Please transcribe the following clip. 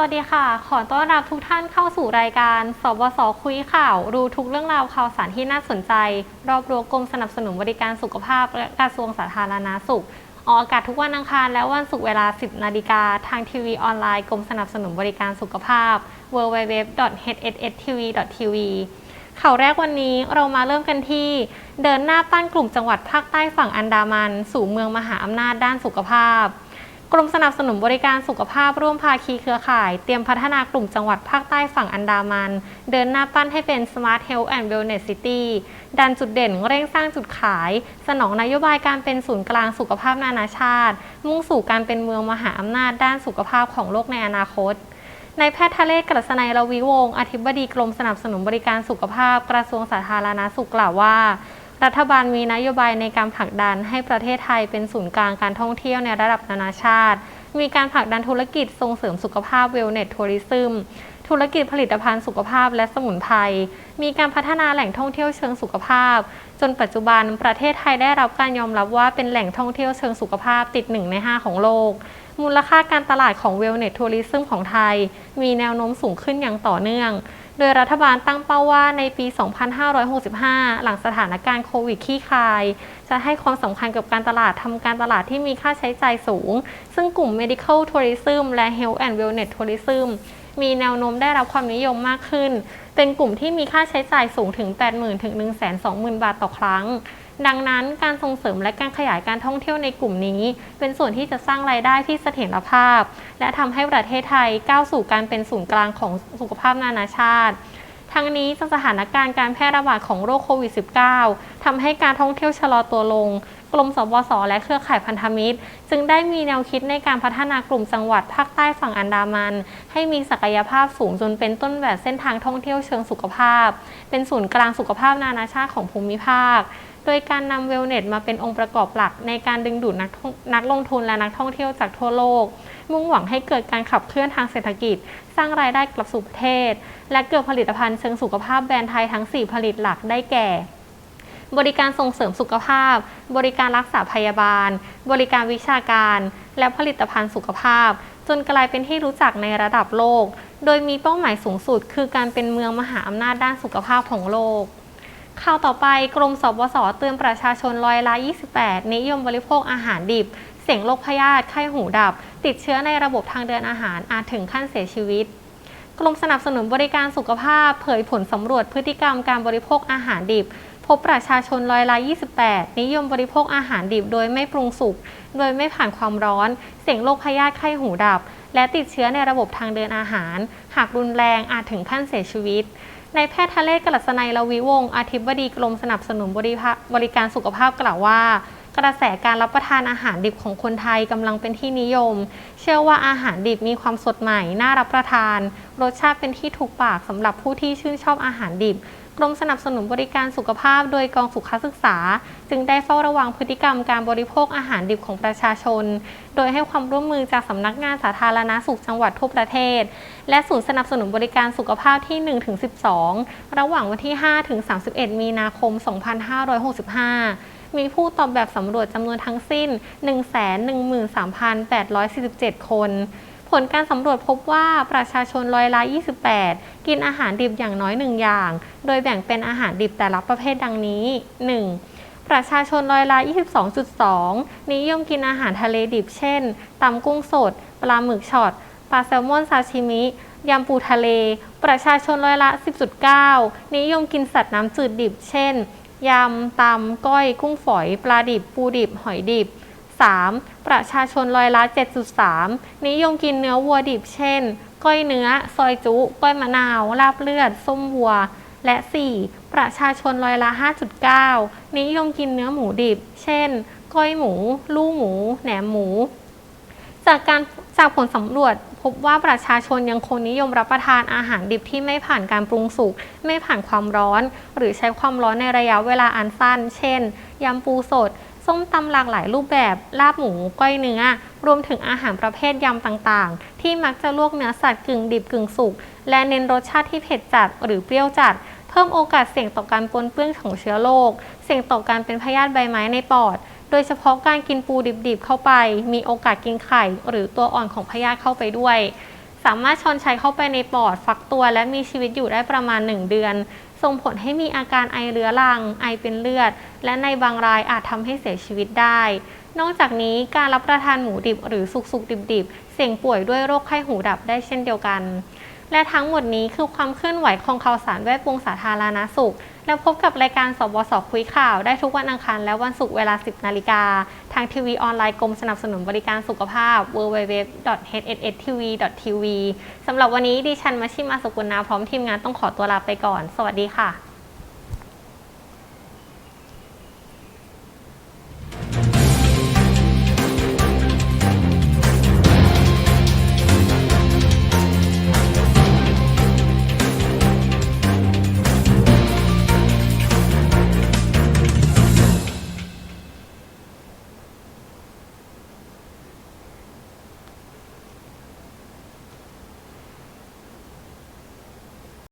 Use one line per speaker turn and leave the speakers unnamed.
วัสดีค่ะ ขอต้อนรับทุกท่านเข้าสู่รายการ สบสคุยข่าว รู้ทุกเรื่องราวข่าวสารที่น่าสนใจ รอบรั้วกรมสนับสนุนบริการสุขภาพและกระทรวงสาธารณาสุข ออกอากาศทุกวันอังคารและวันศุกร์เวลา 10 นาฬิกา ทางทีวีออนไลน์กรมสนับสนุนบริการสุขภาพ www.hsstv.tv ข่าวแรกวันนี้เรามาเริ่มกันที่ เดินหน้าปั้นกลุ่มจังหวัดภาคใต้ฝั่งอันดามัน สู่เมืองมหาอำนาจด้านสุขภาพ กรมสนับสนุนบริการสุขภาพร่วมภาคีเครือข่าย เตรียมพัฒนากลุ่มจังหวัดภาคใต้ฝั่งอันดามัน เดินหน้าปั้นให้เป็น Smart Health and Wellness City ดันจุดเด่นเร่งสร้างจุดขาย สนองนโยบายการเป็นศูนย์กลางสุขภาพนานาชาติ มุ่งสู่การเป็นเมืองมหาอำนาจด้านสุขภาพของโลกในอนาคตนายแพทย์ทะเลกฤษณัยรวีวงศ์อธิบดีกรมสนับสนุนบริการสุขภาพกระทรวงสาธารณสุขกล่าวว่า รัฐบาลมีนโยบายในการผลักดันให้ประเทศไทยเป็นศูนย์กลางการท่องเที่ยวในระดับนานาชาติ มีการผลักดันธุรกิจส่งเสริมสุขภาพเวลเนสทัวริซึมธุรกิจผลิตภัณฑ์สุขภาพและสมุนไพร มีการพัฒนาแหล่งท่องเที่ยวเชิงสุขภาพ จนปัจจุบันประเทศไทยได้รับการยอมรับว่าเป็นแหล่งท่องเที่ยวเชิงสุขภาพติด1ใน 5 ของโลก มูลค่าการตลาดของเวลเนสทัวริซึมของไทย มีแนวโน้มสูงขึ้นอย่างต่อเนื่อง โดยรัฐบาลตั้งเป้าว่าในปี 2565 หลังสถานการณ์โควิดคลี่คาย จะให้ความสำคัญกับการตลาดทำการตลาดที่มีค่าใช้จ่ายสูง ซึ่งกลุ่ม medical tourism และ health and wellness tourism มีแนวโน้มได้รับความนิยมมากขึ้น เป็นกลุ่มที่มีค่าใช้จ่ายสูงถึง 80,000 ถึง 120,000 บาทต่อครั้ง ดังนั้นการส่งเสริมและการขยายการท่องเที่ยวในกลุ่มนี้ เป็นส่วนที่จะสร้างรายได้ที่เสถียรภาพ และทำให้ประเทศไทยก้าวสู่การเป็นศูนย์กลางของสุขภาพนานาชาติ ทั้งนี้จากสถานการณ์การแพร่ระบาดของโรคโควิด -19 ทำให้การท่องเที่ยวชะลอตัวลง กรมสบสและเครือข่ายพันธมิตร จึงได้มีแนวคิดในการพัฒนากลุ่มจังหวัดภาคใต้ฝั่งอันดามัน ให้มีศักยภาพสูงจนเป็นต้นแบบเส้นทางท่องเที่ยวเชิงสุขภาพ เป็นศูนย์กลางสุขภาพนานาชาติของภูมิภาค โดยการนำเวลเนสมาเป็นองค์ประกอบหลัก ในการดึงดูดนักนักลงทุนและนักท่องเที่ยวจากทั่วโลก มุ่งหวังให้เกิดการขับเคลื่อนทางเศรษฐกิจ สร้างรายได้กลับสู่ประเทศ และเกิดผลิตภัณฑ์เชิงสุขภาพแบรนด์ไทยทั้ง 4 ผลิตหลักได้แก่ บริการส่งเสริมสุขภาพ บริการรักษาพยาบาล บริการวิชาการ และผลิตภัณฑ์สุขภาพ จนกลายเป็นที่รู้จักในระดับโลก โดยมีเป้าหมายสูงสุด คือการเป็นเมืองมหาอำนาจด้านสุขภาพของโลก ข่าวต่อไปกรมสบสเตือนประชาชนร้อยละ 28 นิยมบริโภคอาหารดิบ เสี่ยงโรคพยาธิไข้หูดับ ติดเชื้อในระบบทางเดินอาหารอาจถึงขั้นเสียชีวิต กรมสนับสนุนบริการสุขภาพ เผยผลสำรวจพฤติกรรมการบริโภคอาหารดิบ พบประชาชนร้อยละ 28 นิยมบริโภคอาหารดิบ โดยไม่ปรุงสุก โดยไม่ผ่านความร้อน เสี่ยงโรคพยาธิไข้หูดับ และติดเชื้อในระบบทางเดินอาหาร หากรุนแรงอาจถึงขั้นเสียชีวิต นายแพทย์ทะเลกฤษณัยรวิวงศ์อธิบดีกรมสนับสนุนบริบริการสุขภาพกล่าวว่า กระแสการรับประทานอาหารดิบของคนไทยกำลังเป็นที่นิยม เชื่อว่าอาหารดิบมีความสดใหม่ น่ารับประทาน รสชาติเป็นที่ถูกปากสำหรับผู้ที่ชื่นชอบอาหารดิบ กรมสนับสนุนบริการสุขภาพโดยกองสุขศึกษา จึงได้เฝ้าระวังพฤติกรรมการบริโภคอาหารดิบของประชาชน โดยให้ความร่วมมือจากสำนักงานสาธารณาสุขจังหวัดทั่วประเทศ และศูนย์สนับสนุนบริการสุขภาพที่ 1-12 ระหว่างวันที่ 5-31 มีนาคม 2565มีผู้ตอบแบบสำรวจจำนวนทั้งสิ้น 113,847 คน ผลการสำรวจพบว่าประชาชนร้อยละ 28 กินอาหารดิบอย่างน้อยหนึ่งอย่าง โดยแบ่งเป็นอาหารดิบแต่ละประเภทดังนี้ 1. ประชาชนร้อยละ 22.2 นิยมกินอาหารทะเลดิบ เช่นตำกุ้งสด ปลาหมึกช็อต ปลาแซลมอนซาชิมิ ยำปูทะเล ประชาชนร้อยละ 10.9 นิยมกินสัตว์น้ำจืดดิบ เช่น ยำ ตำ ก้อย กุ้งฝอย ปลาดิบ ปูดิบ หอยดิบ 3. ประชาชนร้อยละ 7.3 นิยมกินเนื้อวัวดิบเช่น ก้อยเนื้อ ซอยจุ ก้อยมะนาว ลาบเลือด ส้มวัว และ 4. ประชาชนร้อยละ 5.9 นิยมกินเนื้อหมูดิบ เช่น ก้อยหมู ลูกหมู แหนมหมู จากการจากผลสำรวจพบว่าประชาชนยังคงนิยมรับประทานอาหารดิบที่ไม่ผ่านการปรุงสุก ไม่ผ่านความร้อน หรือใช้ความร้อนในระยะเวลาอันสั้น เช่น ยำปูสด ส้มตำหลากหลายรูปแบบ ลาบหมูก้อยเนื้อ รวมถึงอาหารประเภทยำต่างๆ ที่มักจะลวกเนื้อสัตว์กึ่งดิบกึ่งสุก และเน้นรสชาติที่เผ็ดจัดหรือเปรี้ยวจัด เพิ่มโอกาสเสี่ยงต่อการปนเปื้อนของเชื้อโรค เสี่ยงต่อการเป็นพยาธิใบไม้ในปอด โดยเฉพาะการกินปูดิบๆเข้าไป มีโอกาสกินไข่ หรือตัวอ่อนของพยาธิเข้าไปด้วย สามารถชอนชัยเข้าไปในปอดฟักตัว และมีชีวิตอยู่ได้ประมาณ 1 เดือน ส่งผลให้มีอาการไอเรื้อรัง ไอเป็นเลือด และในบางรายอาจทำให้เสียชีวิตได้ นอกจากนี้การรับประทานหมูดิบหรือสุกๆดิบๆ เสี่ยงป่วยด้วยโรคไข้หูดับได้เช่นเดียวกัน และทั้งหมดนี้คือความเคลื่อนไหวของข่าวสารแวดวงสาธารณสุข และพบกับรายการสบสคุยข่าวได้ทุกวันอังคารและวันศุกร์เวลา 10 นาฬิกา ทางทีวีออนไลน์กรมสนับสนุนบริการสุขภาพ www.hsstv.tv สำหรับวันนี้ดิฉันมาชิมาสุกุลนาพร้อมทีมงานต้องขอตัวลาไปก่อน สวัสดีค่ะ